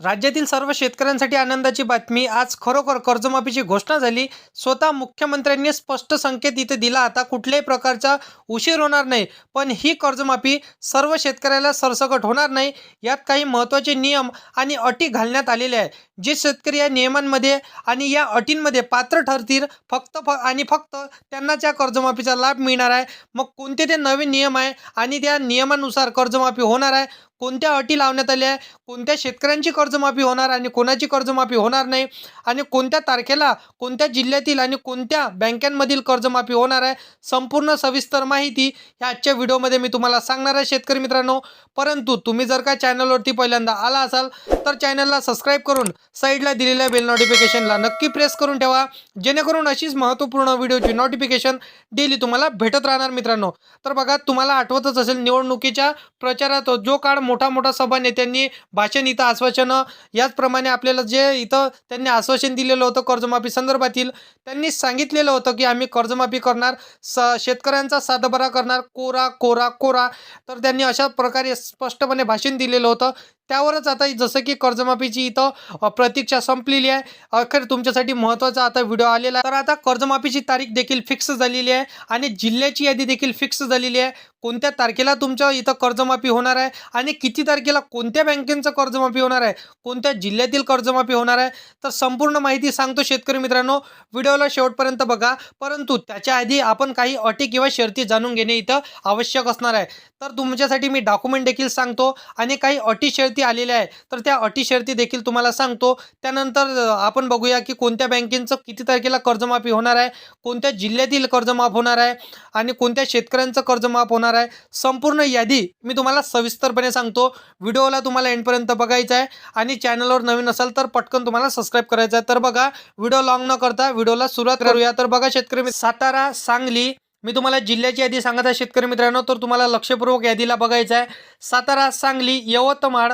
राज्यातील सर्व शेतकऱ्यांसाठी आनंदाची बातमी. आज खरोखर कर्जमाफीची घोषणा झाली. स्वतः मुख्यमंत्र्यांनी स्पष्ट संकेत इथे दिला आता कुठल्याही प्रकारचा उशीर होणार नाही. पण ही कर्जमाफी सर्व शेतकऱ्याला सरसकट होणार नाही. यात काही महत्त्वाचे नियम आणि अटी घालण्यात आलेले आहे जे शेतकरी या नियमांमध्ये आणि या अटींमध्ये पात्र ठरतील फक्त फ आणि फक्त त्यांनाच या कर्जमाफीचा लाभ मिळणार आहे. मग कोणते ते नवीन नियम आहे आणि त्या नियमानुसार कर्जमाफी होणार आहे? कोणत्या अटी लावण्यात आल्या? आहे कोणत्या शेतकऱ्यांची कर्जमाफी होणार आणि कोणाची कर्जमाफी होणार नाही? आणि कोणत्या तारखेला कोणत्या जिल्ह्यातील आणि कोणत्या बँकांमधील कर्जमाफी होणार आहे? संपूर्ण सविस्तर माहिती ह्या आजच्या व्हिडिओमध्ये मी तुम्हाला सांगणार आहे शेतकरी मित्रांनो. परंतु तुम्ही जर का चॅनलवरती पहिल्यांदा आला असाल तर चॅनलला सबस्क्राईब करून साईडला दिलेल्या बेल नोटिफिकेशनला नक्की प्रेस करून ठेवा. जेणेकरून अशीच महत्त्वपूर्ण व्हिडिओची नोटिफिकेशन डेली तुम्हाला भेटत राहणार मित्रांनो. तर बघा तुम्हाला आठवतच असेल निवडणुकीच्या प्रचारात जो काळ मोठा मोठा सभा नेत्यांनी भाषण इथं आश्वासनं याचप्रमाणे आपल्याला जे इथं त्यांनी आश्वासन दिलेलं होतं कर्जमाफी संदर्भातील त्यांनी सांगितलेलं होतं की आम्ही कर्जमाफी करणार स शेतकऱ्यांचा सातबारा करणार कोरा कोरा कोरा. तर त्यांनी अशा प्रकारे स्पष्टपणे भाषण दिलेलं होतं. त्यावरच आता जसं की कर्जमाफीची इथं प्रतीक्षा संपलेली आहे. अखेर तुमच्यासाठी महत्त्वाचा आता व्हिडिओ आलेला आहे. तर आता कर्जमाफीची तारीख देखील फिक्स झालेली आहे आणि जिल्ह्याची यादी देखील फिक्स झालेली आहे. कोणत्या तारखेला तुमच्या इथं कर्जमाफी होणार आहे आणि किती तारखेला कोणत्या बँकेचं कर्जमाफी होणार आहे? कोणत्या जिल्ह्यातील कर्जमाफी होणार आहे? तर संपूर्ण माहिती सांगतो शेतकरी मित्रांनो. व्हिडिओला शेवटपर्यंत बघा. परंतु त्याच्या आधी आपण काही अटी किंवा शर्ती जाणून घेणे इथं आवश्यक असणार आहे. तर तुमच्यासाठी मी डॉक्युमेंट देखील सांगतो आणि काही अटी शर्ती आलेल्या आहे तर त्या अटी शर्ती देखील तुम्हाला सांगतो. त्यानंतर आपण बघूया की कोणत्या बँकेचं किती तारखेला कर्जमाफी होणार आहे कोणत्या जिल्ह्यातील कर्जमाफ होणार आहे आणि कोणत्या शेतकऱ्यांचं कर्जमाफ होणार आहे. संपूर्ण यादी मी तुम्हाला सविस्तरपणे सांगतो. व्हिडिओला तुम्हाला एंडपर्यंत बघायचं आहे आणि चॅनलवर नवीन असाल तर पटकन तुम्हाला सबस्क्राईब करायचं आहे. तर बघा व्हिडिओ लॉंग न करता व्हिडिओला सुरुवात करूया. तर बघा शेतकरी सातारा सांगली मी तुम्हाला जिल्ह्याची यादी सांगत आहे शेतकरी मित्रांनो. तर तुम्हाला लक्षपूर्वक यादीला बघायचं आहे. सातारा सांगली यवतमाळ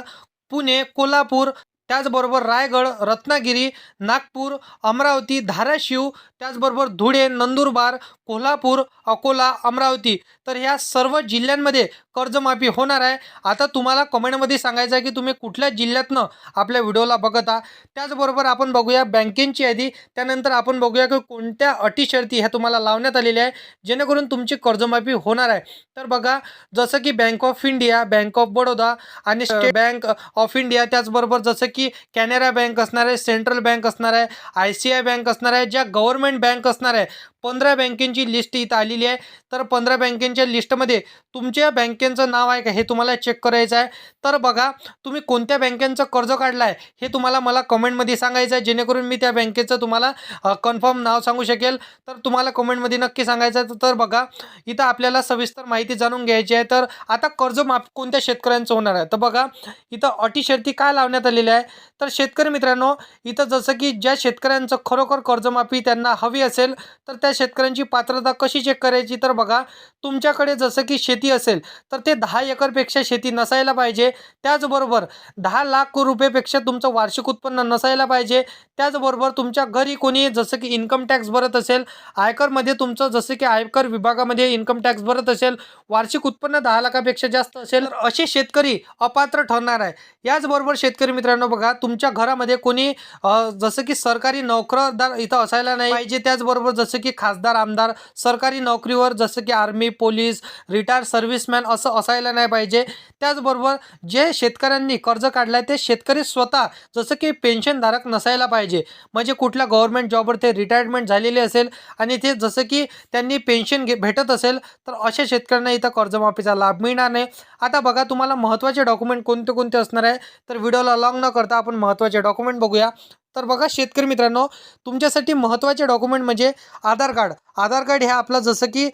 पुणे कोल्हापूर त्याचबरोबर रायगड रत्नागिरी नागपूर अमरावती धाराशिव त्याचबरोबर धुळे नंदुरबार कोल्हापूर अकोला अमरावती. तर ह्या सर्व जिल्ह्यांमध्ये कर्जमाफी होणार आहे. आता तुम्हाला कमेंटमध्ये सांगायचं आहे की तुम्ही कुठल्या जिल्ह्यातनं आपल्या व्हिडिओला बघत आहात. त्याचबरोबर आपण बघूया बँकेची यादी. त्यानंतर आपण बघूया की कोणत्या अटी शर्ती ह्या तुम्हाला लावण्यात आलेल्या आहे जेणेकरून तुमची कर्जमाफी होणार आहे. तर बघा जसं की bank of India bank of Baroda आणि स्टेट बँक ऑफ इंडिया त्याचबरोबर जसं की कॅनरा बँक असणार आहे सेंट्रल बँक असणार आहे आय सी आय बँक असणार आहे ज्या गव्हर्नमेंट बँक असणार आहे. पंधरा बँकेंची लिस्ट इथं आलेली आहे. तर पंधरा बँकेंच्या लिस्टमध्ये तुमच्या बँकेचं नाव आहे का हे तुम्हाला चेक करायचं आहे. तर बघा तुम्ही कोणत्या बँकेचं कर्ज काढलं आहे हे तुम्हाला मला कमेंटमध्ये सांगायचं आहे. जेणेकरून मी त्या बँकेचं तुम्हाला कन्फर्म नाव सांगू शकेल. तर तुम्हाला कमेंटमध्ये नक्की सांगायचं आहे. तर बघा इथं आपल्याला सविस्तर माहिती जाणून घ्यायची आहे. तर आता कर्ज माफ कोणत्या शेतकऱ्यांचं होणार आहे? तर बघा इथं अटी शर्ती काय लावण्यात आलेल्या आहे तर शेतकरी मित्रांनो इथं जसं की ज्या शेतकऱ्यांचं खरोखर कर्जमाफी त्यांना हवी असेल तर त्या शेतकऱ्यांची पात्रता कशी चेक करायची? तर बघा तुमच्याकडे जसं की शेती असेल तर ते दहा एकरपेक्षा शेती नसायला पाहिजे. त्याचबरोबर दहा लाख रुपयेपेक्षा तुमचं वार्षिक उत्पन्न नसायला पाहिजे. त्याचबरोबर तुमच्या घरी कोणी जसं की इन्कम टॅक्स भरत असेल आयकरमध्ये तुमचं जसं की आयकर विभागामध्ये इन्कम टॅक्स भरत असेल वार्षिक उत्पन्न दहा लाखापेक्षा जास्त असेल तर असे शेतकरी अपात्र ठरणार आहे. याचबरोबर शेतकरी मित्रांनो बघा तुमच्या घरामध्ये कोणी जसं की सरकारी नोकरदार इथं असायला नाही पाहिजे. त्याचबरोबर जसं की खासदार आमदार सरकारी नोकरीवर जसं की आर्मी पोलीस रिटायर सर्व्हिसमॅन असं असायला नाही पाहिजे. त्याचबरोबर जे शेतकऱ्यांनी कर्ज काढलं आहे ते शेतकरी स्वतः जसं की पेन्शनधारक नसायला पाहिजे. म्हणजे कुठल्या गव्हर्नमेंट जॉबवर ते रिटायरमेंट झालेले असेल आणि ते जसं की त्यांनी पेन्शन घे भेटत असेल तर अशा शेतकऱ्यांना इथं कर्जमाफीचा लाभ मिळणार नाही. आता बघा तुम्हाला महत्त्वाचे डॉक्युमेंट कोणते कोणते असणार आहे? तर व्हिडिओला लॉंग न करता आपण महत्त्वाचे डॉक्युमेंट बघूया. तर बघा शेतकरी मित्रांनो तुमच्यासाठी महत्त्वाचे डॉक्युमेंट म्हणजे आधार कार्ड. आधार कार्ड हे आपलं जसं की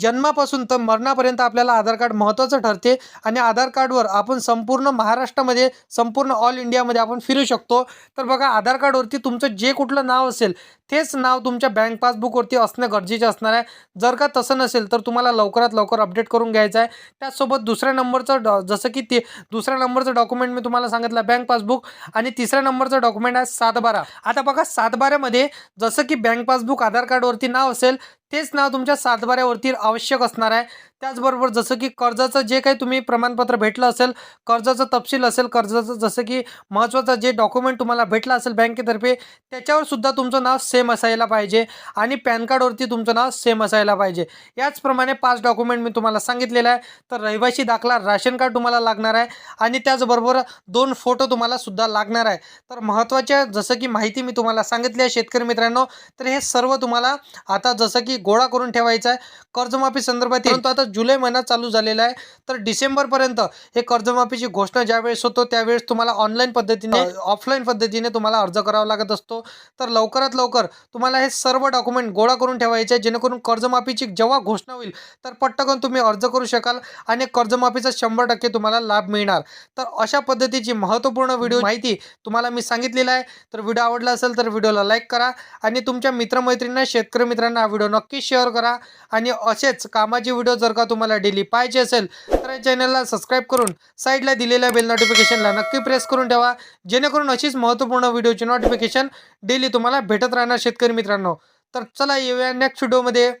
जन्मापासून तर मरणापर्यंत आपल्याला आधार कार्ड महत्त्वाचं ठरते आणि आधार कार्डवर आपण संपूर्ण महाराष्ट्रामध्ये संपूर्ण ऑल इंडियामध्ये आपण फिरू शकतो. तर बघा आधार कार्डवरती तुमचं जे कुठलं नाव असेल तेच नाव तुमच्या बँक पासबुकवरती असणं गरजेचं असणार आहे. जर का तसं नसेल तर तुम्हाला लवकरात लवकर अपडेट करून घ्यायचं आहे. त्याचसोबत दुसऱ्या नंबरचं डॉ जसं की ते दुसऱ्या नंबरचं डॉक्युमेंट मी तुम्हाला सांगितलं बँक पासबुक. आणि तिसऱ्या नंबरचं डॉक्युमेंट आहे सात सातबारा. आता बघा सातबाऱ्यामध्ये जसं की बँक पासबुक आधार कार्डवरती नाव असेल तेच नाव तुमच्या सातबाऱ्यावरती आवश्यक असणार आहे. त्याचबरोबर जसं की कर्जाचं जे काही तुम्ही प्रमाणपत्र भेटलं असेल कर्जाचं तपशील असेल कर्जाचं जसं की महत्त्वाचं जे डॉक्युमेंट तुम्हाला भेटलं असेल बँकेतर्फे त्याच्यावर सुद्धा तुमचं नाव सेम असायला पाहिजे आणि पॅन कार्डवरती तुमचं नाव सेम असायला पाहिजे. याचप्रमाणे पाच डॉक्युमेंट मी तुम्हाला सांगितलेलं आहे. तर रहिवासी दाखला राशन कार्ड तुम्हाला लागणार आहे आणि त्याचबरोबर दोन फोटो तुम्हाला सुद्धा लागणार आहे. तर महत्त्वाच्या जसं की माहिती मी तुम्हाला सांगितली आहे शेतकरी मित्रांनो तर हे सर्व तुम्हाला आता जसं की गोळा करून ठेवायचं आहे. कर्जमाफी संदर्भात परंतु आता जुलै महिना चालू झालेला आहे. तर डिसेंबरपर्यंत हे कर्जमाफीची घोषणा ज्यावेळेस होतो त्यावेळेस तुम्हाला ऑनलाईन पद्धतीने ऑफलाईन पद्धतीने तुम्हाला अर्ज करावा लागत असतो. तर लवकरात लवकर तुम्हाला हे सर्व डॉक्युमेंट गोळा करून ठेवायचे आहे जेणेकरून कर्जमाफीची जेव्हा घोषणा होईल तर पटकन तुम्ही अर्ज करू शकाल आणि कर्जमाफीचा शंभर टक्के तुम्हाला लाभ मिळणार. तर अशा पद्धतीची महत्त्वपूर्ण व्हिडिओ माहिती तुम्हाला मी सांगितलेलं आहे. तर व्हिडिओ आवडला असेल तर व्हिडिओला लाईक करा आणि तुमच्या मित्रमैत्रिणींना शेतकरी मित्रांना हा व्हिडिओ नक्की शेअर करा. आणि असेच कामाचे व्हिडिओ जर का तुम्हाला डेली पाहिजे असेल तर या चॅनलला सबस्क्राईब करून साईडला दिलेल्या बेल नोटिफिकेशनला नक्की प्रेस करून ठेवा. जेणेकरून अशीच महत्त्वपूर्ण व्हिडिओची नोटिफिकेशन डेली तुम्हाला भेटत राहणार शेतकरी मित्रांनो. तर चला येऊया नेक्स्ट व्हिडिओमध्ये